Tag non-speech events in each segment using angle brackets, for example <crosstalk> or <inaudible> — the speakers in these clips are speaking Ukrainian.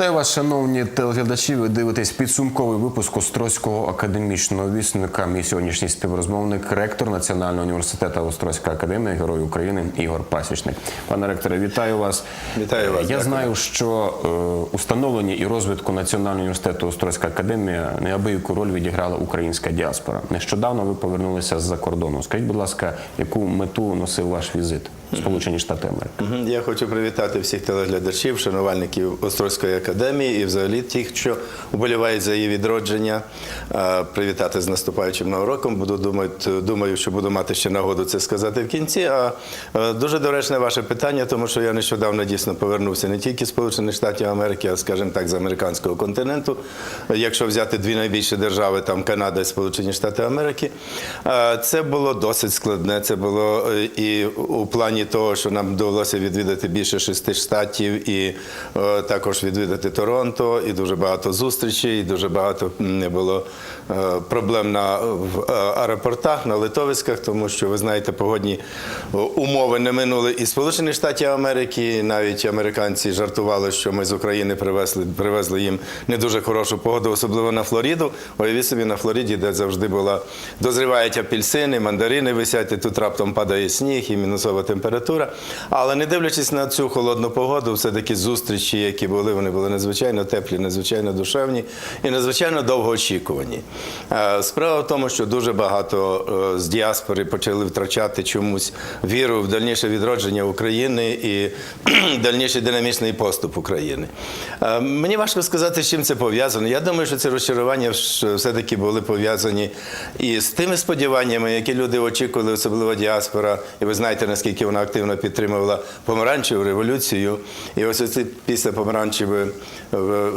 Вітаю вас, шановні телеглядачі. Ви дивитесь підсумковий випуск Острозького академічного вісника. Мій сьогоднішній співрозмовник, ректор Національного університету Острозька академія, герой України Ігор Пасічник. Пане ректоре, вітаю вас. Вітаю вас, Я дякую. знаю, що е, установлення і розвитку Національного університету Острозька академія неабияку роль відіграла українська діаспора. Нещодавно ви повернулися з-за кордону. Скажіть, будь ласка, яку мету носив ваш візит Сполучені Штати Америки? Я хочу привітати всіх телеглядачів, шанувальників Острозької академії і взагалі тих, що вболівають за її відродження. Привітати з наступаючим новим роком. Буду думати, думаю, що буду мати ще нагоду це сказати в кінці. А дуже доречне ваше питання, тому що я нещодавно дійсно повернувся не тільки Сполучених Штатів Америки, а скажімо так, з американського континенту. Якщо взяти дві найбільші держави, там Канада і Сполучені Штати Америки, це було досить складне. Це було е, і у плані того, що нам довелося відвідати більше шести штатів, і е, також відвідати Торонто, і дуже багато зустрічей, і дуже багато м, було е, проблем на в е, аеропортах, на литовиськах, тому що ви знаєте, погодні е, умови не минули і Сполучених Штатів Америки. Навіть американці жартували, що ми з України привезли, привезли їм не дуже хорошу погоду, особливо на Флориду. Уявіть собі на Флориді, де завжди була дозрівають апельсини, мандарини висять, і тут раптом падає сніг і мінусова температура. Але не дивлячись на цю холодну погоду, все-таки зустрічі, які були, вони були надзвичайно теплі, надзвичайно душевні і надзвичайно довгоочікувані. Е, Справа в тому, що дуже багато е, з діаспори почали втрачати чомусь віру в дальніше відродження України і <clears throat> дальніший динамічний поступ України. Е, Мені важко сказати, з чим це пов'язано. Я думаю, що це розчарування все-таки були пов'язані і з тими сподіваннями, які люди очікували, особливо діаспора. І ви знаєте, наскільки вона активно підтримувала помаранчеву революцію. І ось ці після помаранчевої е,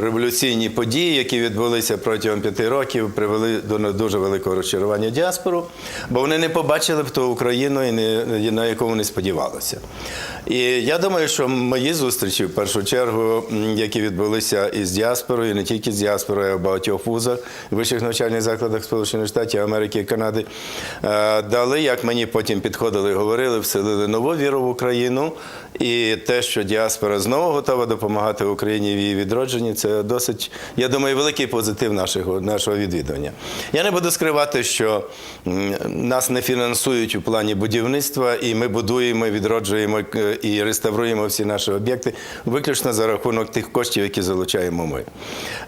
революційні події, які відбулися протягом п'яти років, привели до дуже великого розчарування діаспору, бо вони не побачили б ту Україну, і на яку вони сподівалися. І я думаю, що мої зустрічі в першу чергу, які відбулися із діаспорою, і не тільки з діаспорою, а в багатьох вузах, вищих навчальних закладах Сполучених Штатів Америки і Канади, е, дали, як мені потім підходили говорили, вселили нову віру в Україну. І те, що діаспора знову готова допомагати Україні в її відродженні, це досить, я думаю, великий позитив нашого, нашого відвідування. Я не буду скривати, що нас не фінансують у плані будівництва, і ми будуємо, відроджуємо е, і реставруємо всі наші об'єкти виключно за рахунок тих коштів, які залучаємо ми.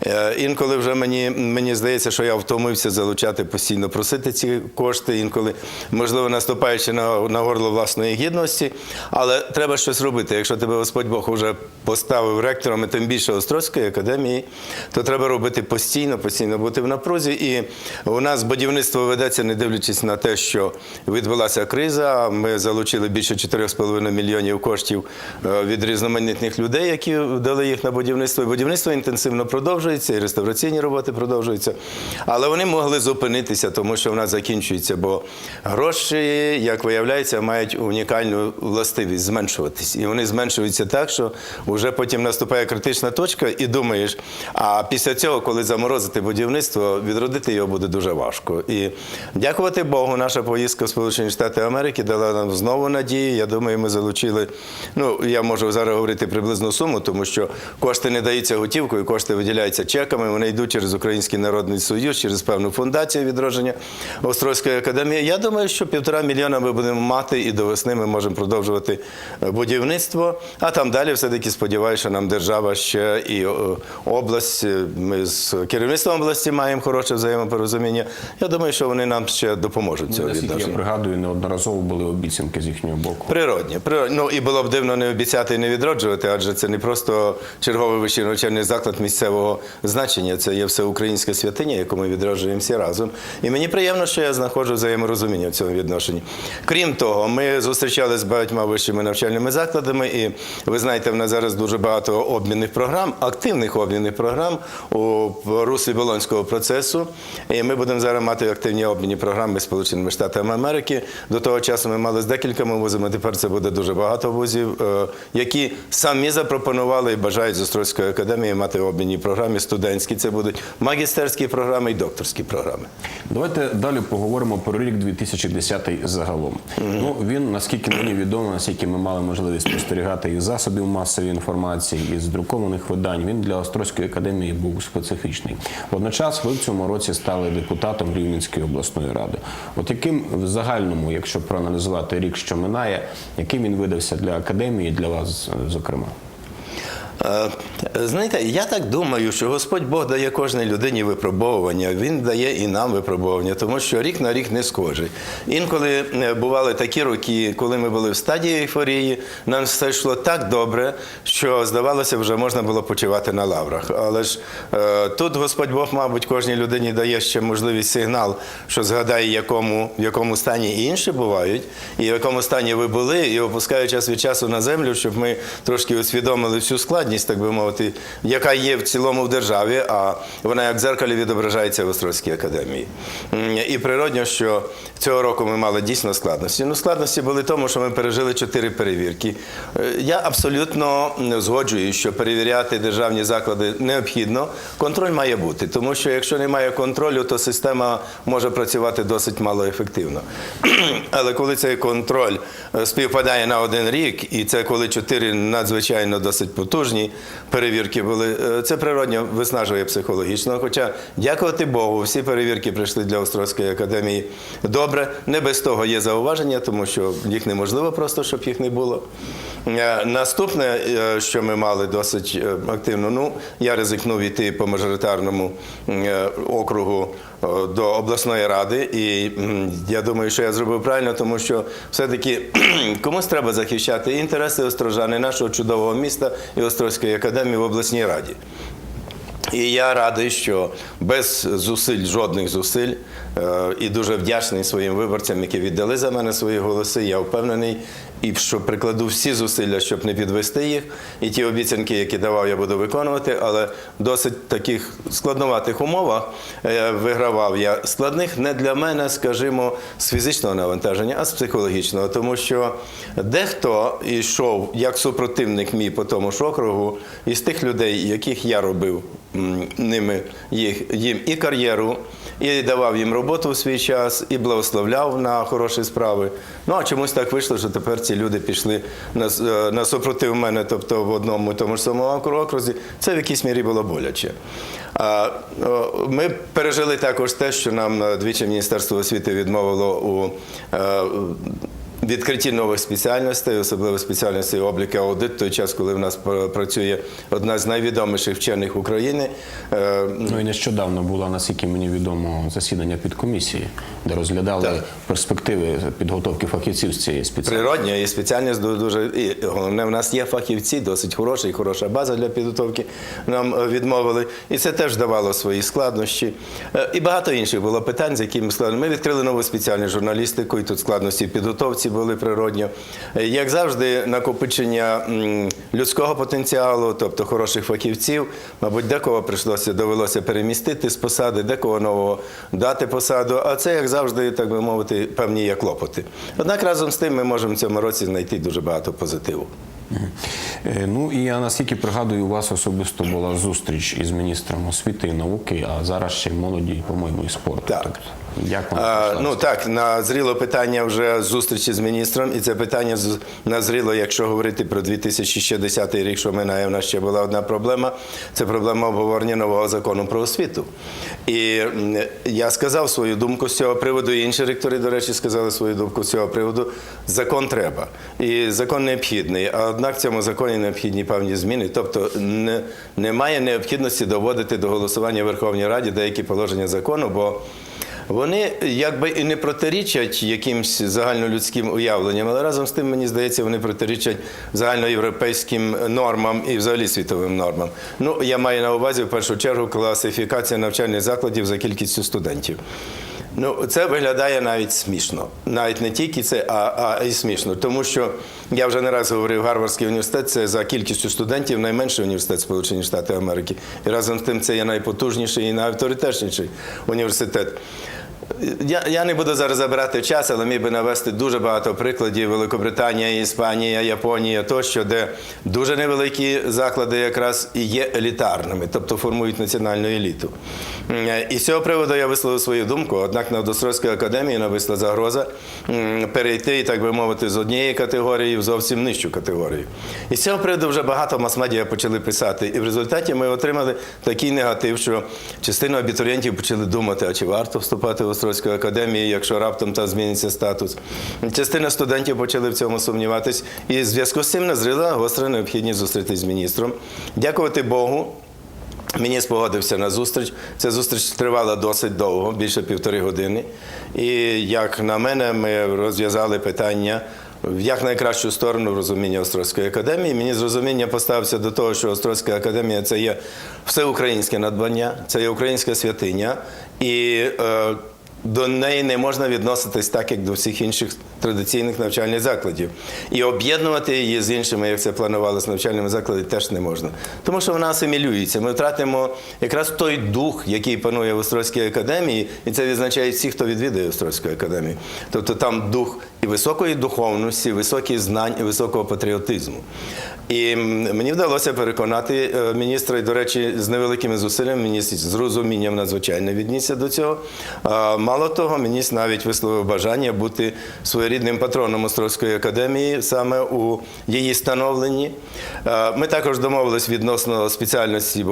Е, Інколи вже мені, мені здається, що я втомився залучати постійно, просити ці кошти, інколи, можливо, наступаючи на, на горло власної гідності, але треба щось робити. Якщо тебе Господь Бог вже поставив ректором, і тим більше Острозької академії, то треба робити постійно, постійно бути в напрузі. І у нас будівництво ведеться, не дивлячись на те, що відбулася криза. Ми залучили більше 4,5 мільйонів коштів е, від різноманітних людей, які дали їх на будівництво. І будівництво інтенсивно продовжується, і реставраційні роботи продовжуються. Але вони могли зупинитися, тому що в нас закінчується, бо гроші, як виявляється, мають унікальну властивість зменшуватись. І вони зменшуються так, що вже потім наступає критична точка, і думаєш, а після цього, коли заморозити будівництво, відродити його буде дуже важко. І дякувати Богу, наша поїздка в Сполучені Штати Америки дала нам знову надію. Я думаю, ми залучили. Ну я можу зараз говорити приблизну суму, тому що кошти не даються готівкою, кошти виділяються чеками. Вони йдуть через Український народний союз, через певну фундацію відродження Острозької академії. Я думаю, що півтора мільйона ми будемо мати, і до весни ми можемо продовжувати е, будівництво. А там далі все-таки сподіваюся, що нам держава ще і е, область. е, Ми з керівництвом області маємо хороше взаємопорозуміння. Я думаю, що вони нам ще допоможуть цього Наскільки я пригадую, неодноразово були обіцянки з їхнього боку. Природні, природні. Ну і було б дивно не обіцяти і не відроджувати, адже це не просто черговий вищий навчальний заклад місцевого значення. Це є всеукраїнська святиня, яку ми відроджуємо всі разом. І мені приємно, що я знаходжу взаєморозуміння в цьому відношенні. Крім того, ми зустрічалися з багатьма вищими навчальними закладами, і ви знаєте, в нас зараз дуже багато обмінних програм, активних обмінних програм у руслі Болонського процесу. І ми будемо зараз мати активні обмінні програми з Сполученими Штатами Америки. До того часу ми мали з декількома вузами. Тепер це буде дуже багато вузів, е, які самі запропонували і бажають з Острозької академії мати обмінні програми студентські. Це будуть магістерські програми і докторські програми. Давайте далі поговоримо про рік 2010 загалом. Ну він, наскільки мені відомо, наскільки ми мали можливість спостерігати із засобів масової інформації, із друкованих видань. Він для Острозької академії був специфічний. Водночас, ви в цьому році стали депутатом Рівненської обласної ради. От яким в загальному, якщо проаналізувати рік, що минає, яким він видався для академії, для вас, зокрема? Е, Знаєте, я так думаю, що Господь Бог дає кожній людині випробовування, Він дає і нам випробовування, тому що рік на рік не схожий. Інколи е, бували такі роки, коли ми були в стадії ейфорії, нам все йшло так добре, що здавалося, вже можна було почивати на лаврах. Але ж е, тут Господь Бог, мабуть, кожній людині дає ще можливість сигнал, що згадає, якому, в якому стані інші бувають, і в якому стані ви були, і опускає час від часу на землю, щоб ми трошки усвідомили всю складність, так би мовити, яка є в цілому в державі, а вона як в дзеркалі відображається в Острозькій академії. І природньо, що цього року ми мали дійсно складності. Ну, складності були тому, що ми пережили чотири перевірки. Е, Я абсолютно згоджуюсь, що перевіряти державні заклади необхідно. Контроль має бути, тому що якщо немає контролю, то система може працювати досить малоефективно. <clears throat> Але коли цей контроль е, співпадає на один рік, і це коли чотири надзвичайно досить потужні перевірки були, е, це природньо виснажує психологічно. Хоча, дякувати Богу, всі перевірки прийшли для Острозької академії добре. Не без того є зауваження, тому що їх неможливо просто, щоб їх не було. Е, Наступне, е, що ми мали досить активно, ну я ризикнув іти по мажоритарному округу до обласної ради, і я думаю, що я зробив правильно, тому що все-таки <clears throat> комусь треба захищати інтереси острожани, нашого чудового міста і Острозької академії в обласній раді. І я радий, що без зусиль, жодних зусиль, е, і дуже вдячний своїм виборцям, які віддали за мене свої голоси. Я впевнений, і що прикладу всі зусилля, щоб не підвести їх. І ті обіцянки, які давав, я буду виконувати. Але досить таких складноватих умовах е, вигравав я складних не для мене, скажімо, з фізичного навантаження, а з психологічного, тому що дехто йшов як супротивник мій по тому ж округу, із тих людей, яких я робив ними їх, їм і кар'єру, і давав їм роботу в свій час, і благословляв на хороші справи. Ну а чомусь так вийшло, що тепер ці люди пішли на, е, на супротив мене, тобто в одному тому ж самому окрузі. Це в якійсь мірі було боляче. А, Ми пережили також те, що нам е, двічі Міністерство освіти відмовило у е, відкритті нових спеціальностей, особливо спеціальностей облік і аудит, той час, коли в нас пр- працює одна з найвідоміших вчених України. Е, Ну і нещодавно було, наскільки мені відомо, засідання підкомісії, де розглядали Так. перспективи підготовки фахівців з цієї спеціальності. Природня і спеціальність дуже і головне, в нас є фахівці, досить хороша і хороша база для підготовки. Нам е, відмовили, і це теж давало свої складнощі. Е, І багато інших було питань, з якими складно. Ми відкрили нову спеціальну журналістику, і тут складності в підготовці були природньо. Е, Як завжди, накопичення людського потенціалу, тобто хороших фахівців, мабуть, декого прийшлося довелося перемістити з посади, декого нового дати посаду. А це, як завжди, так би мовити, певні є клопоти. Однак разом з тим ми можемо в цьому році знайти дуже багато позитиву. Е, Ну і я наскільки пригадую, у вас особисто була зустріч із міністром освіти і науки, а зараз ще й молоді, по-моєму, і спорту. Так. Як А, ну так, назріло питання вже зустрічі з міністром, і це питання назріло, якщо говорити про 2060 рік, що минає, в нас ще була одна проблема. Це проблема обговорення нового закону про освіту. І я сказав свою думку з цього приводу, і інші ректори, до речі, сказали свою думку з цього приводу. Закон треба. І закон необхідний. А однак в цьому законі необхідні певні зміни. Тобто не, немає необхідності доводити до голосування в Верховній Раді деякі положення закону, бо вони якби і не протирічать якимсь загальнолюдським уявленням, але разом з тим, мені здається, вони протирічать загальноєвропейським нормам і взагалі світовим нормам. Ну, я маю на увазі в першу чергу класифікація навчальних закладів за кількістю студентів. Ну, це виглядає навіть смішно. Навіть не тільки це, а, а і смішно. Тому що я вже не раз говорив, Гарвардський університет це за кількістю студентів найменший університет Сполучених Штатів Америки. І разом з тим це є найпотужніший і найавторитетніший університет. Я, я не буду зараз забирати час, але міг би навести дуже багато прикладів Великобританія, Іспанія, Японія тощо, де дуже невеликі заклади якраз і є елітарними, тобто формують національну еліту. І з цього приводу я висловив свою думку. Однак на Одностройській академії нависла загроза перейти, так би мовити, з однієї категорії в зовсім нижчу категорію. І з цього приводу вже багато мас-медіа почали писати. І в результаті ми отримали такий негатив, що частина абітурієнтів почали думати, а чи варто вступати в Острозьку академію, якщо раптом там зміниться статус. Частина студентів почали в цьому сумніватись. І в зв'язку з цим назріла гостра необхідність зустрітись з міністром. Дякувати Богу. Міністр погодився на зустріч. Ця зустріч тривала досить довго, більше півтори години. І як на мене, ми розв'язали питання в як сторону розуміння Острозької академії. Мені з розуміння поставився до того, що Острозька академія це є всеукраїнське надбання, це є українська святиня. І е, до неї не можна відноситись так, як до всіх інших традиційних навчальних закладів. І об'єднувати її з іншими, як це планувалося навчальними закладами, теж не можна. Тому що вона асимілюється. Ми втратимо якраз той дух, який панує в Острозькій академії, і це відзначає всі, хто відвідує Острозьку академію. Тобто там дух і високої духовності, високих знань, і високого патріотизму. І мені вдалося переконати е, міністра, і, до речі, з невеликими зусиллями міністр з розумінням надзвичайно віднісся до цього. Мало того, міністр навіть висловив бажання бути своєрідним патроном Острозької академії саме у її становленні. Ми також домовились відносно спеціальності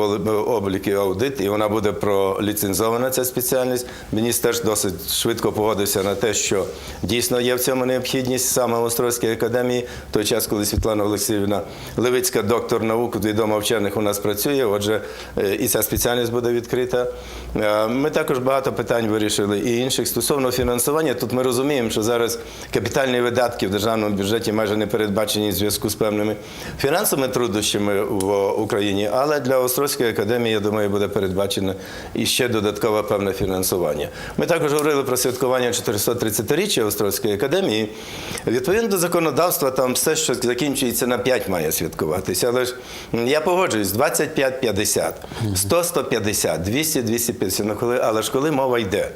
обліки аудит, і вона буде проліцензована ця спеціальність. Міністр теж досить швидко погодився на те, що дійсно є в цьому необхідність саме в Острозькій академії. В той час, коли Світлана Олексіївна Левицька, доктор наук, відома вчених у нас працює. Отже, е, і ця спеціальність буде відкрита. Е, Ми також багато питань вирішили і інших стосовно фінансування. Тут ми розуміємо, що зараз капітальні видатки в державному бюджеті майже не передбачені в зв'язку з певними фінансовими труднощами в Україні. Але для Острозької академії, я думаю, буде передбачено і ще додаткове певне фінансування. Ми також говорили про святкування 430-річчя Острозької академії. Відповідно до законодавства, там все, що закінчується на 5, має святкуватися. Але ж я погоджуюсь, 25-50, 100-150, 200-250. Ну, коли, але ж коли мова йде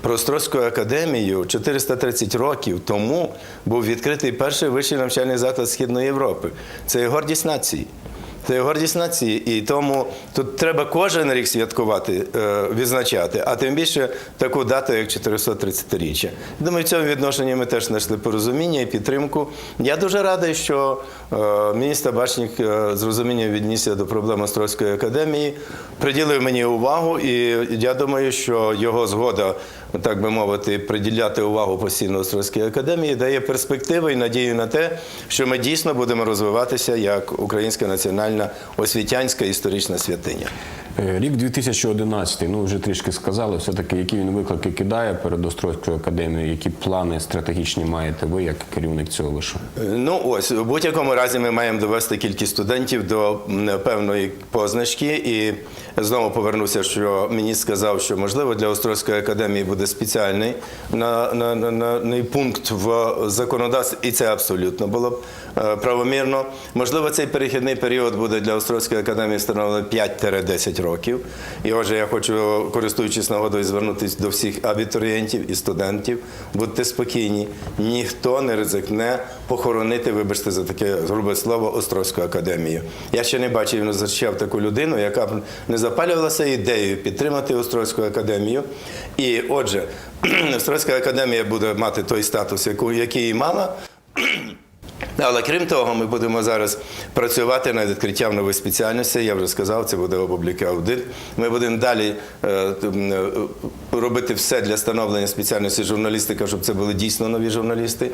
про Острозьку академію, 430 років тому був відкритий перший вищий навчальний заклад Східної Європи. Це є гордість нації. Це гордість нації, і тому тут треба кожен рік святкувати, е, відзначати, а тим більше таку дату, як 430-річчя. Думаю, в цьому відношенні ми теж знайшли порозуміння і підтримку. Я дуже радий, що е, міністр Башнік е, з розумінням віднісся до проблем Острозької академії, приділив мені увагу, і я думаю, що його згода, так би мовити, приділяти увагу постійно Острозькій академії дає перспективи і надію на те, що ми дійсно будемо розвиватися як українська національна освітянська історична святиня. Е, Рік 2011, ну вже трішки сказали, все-таки які він виклики кидає перед Острозькою академією, які плани стратегічні маєте ви як керівник цього вишу? Ну ось у будь-якому разі ми маємо довести кількість студентів до певної позначки. І знову повернуся, що мені сказав, що можливо для Острозької академії буде спеціальний на, на, на, на, пункт в законодавстві, і це абсолютно було б е, правомірно. Можливо, цей перехідний період буде для Острозької академії встановлений 5-10 років. І отже, я хочу, користуючись нагодою, звернутися до всіх абітурієнтів і студентів. Будьте спокійні, ніхто не ризикне похоронити, вибачте за таке грубе слово, Острозьку академію. Я ще не бачив, не зустрічав таку людину, яка б не запалювалася ідеєю підтримати Острозьку академію. І отже, <clears throat> Острозька академія буде мати той статус, який мала. <clears throat> Але крім того, ми будемо зараз працювати над відкриттям нових спеціальностей. Я вже сказав, це буде облік аудит. Ми будемо далі е, е, робити все для становлення спеціальності журналістика, щоб це були дійсно нові журналісти.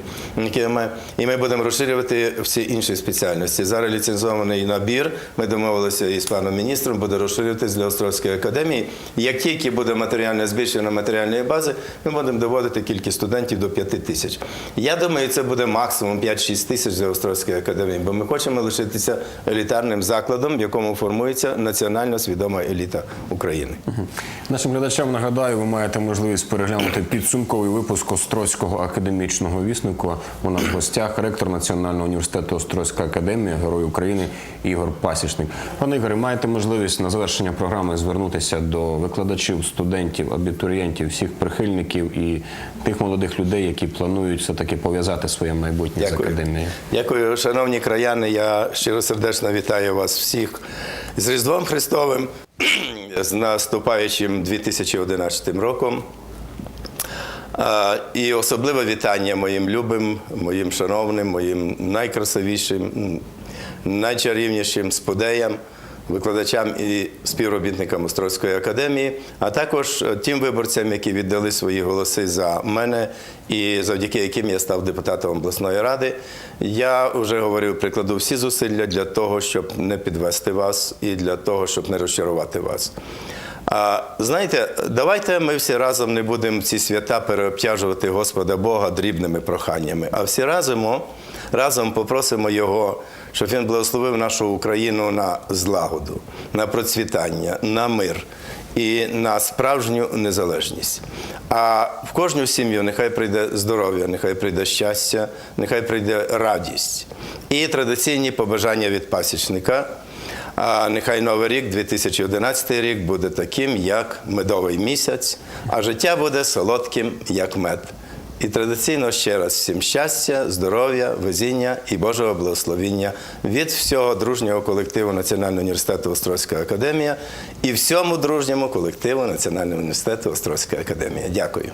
І ми будемо розширювати всі інші спеціальності. Зараз ліцензований набір. Ми домовилися із паном міністром, буде розширюватись для Острозької академії. Як тільки буде матеріальне збільшення матеріальної бази, ми будемо доводити кількість студентів до 5 тисяч. Я думаю, це буде максимум 5-6 тисяч. Тисяч за Острозькою академією, бо ми хочемо лишитися елітарним закладом, в якому формується національно свідома еліта України. Нашим глядачам нагадаю, ви маєте можливість переглянути підсумковий випуск Острозького академічного віснику. У нас в гостях ректор Національного університету Острозька академія, герой України Ігор Пасічник. Пане Ігоре, маєте можливість на завершення програми звернутися до викладачів, студентів, абітурієнтів, всіх прихильників і тих молодих людей, які планують все таки пов'язати своє майбутнє з академією. Дякую, шановні краяни. Я щиросердечно вітаю вас всіх з Різдвом Христовим, <clears throat> з наступаючим 2011 роком. І особливе вітання моїм любим, моїм шановним, моїм найкрасивішим, найчарівнішим сподеям, викладачам і співробітникам Острозької академії, а також е, тим виборцям, які віддали свої голоси за мене і завдяки яким я став депутатом обласної ради. Я вже говорив, прикладу всі зусилля для того, щоб не підвести вас і для того, щоб не розчарувати вас. А знаєте, давайте ми всі разом не будемо ці свята переобтяжувати Господа Бога дрібними проханнями, а всі разом, разом попросимо Його, щоб Він благословив нашу Україну на злагоду, на процвітання, на мир і на справжню незалежність. А в кожну сім'ю нехай прийде здоров'я, нехай прийде щастя, нехай прийде радість і традиційні побажання від пасічника. А нехай новий рік, 2011 рік, буде таким, як медовий місяць, а життя буде солодким, як мед. І традиційно ще раз всім щастя, здоров'я, везіння і Божого благословіння від всього дружнього колективу Національного університету Острозька академія і всьому дружньому колективу Національного університету Острозька академія. Дякую.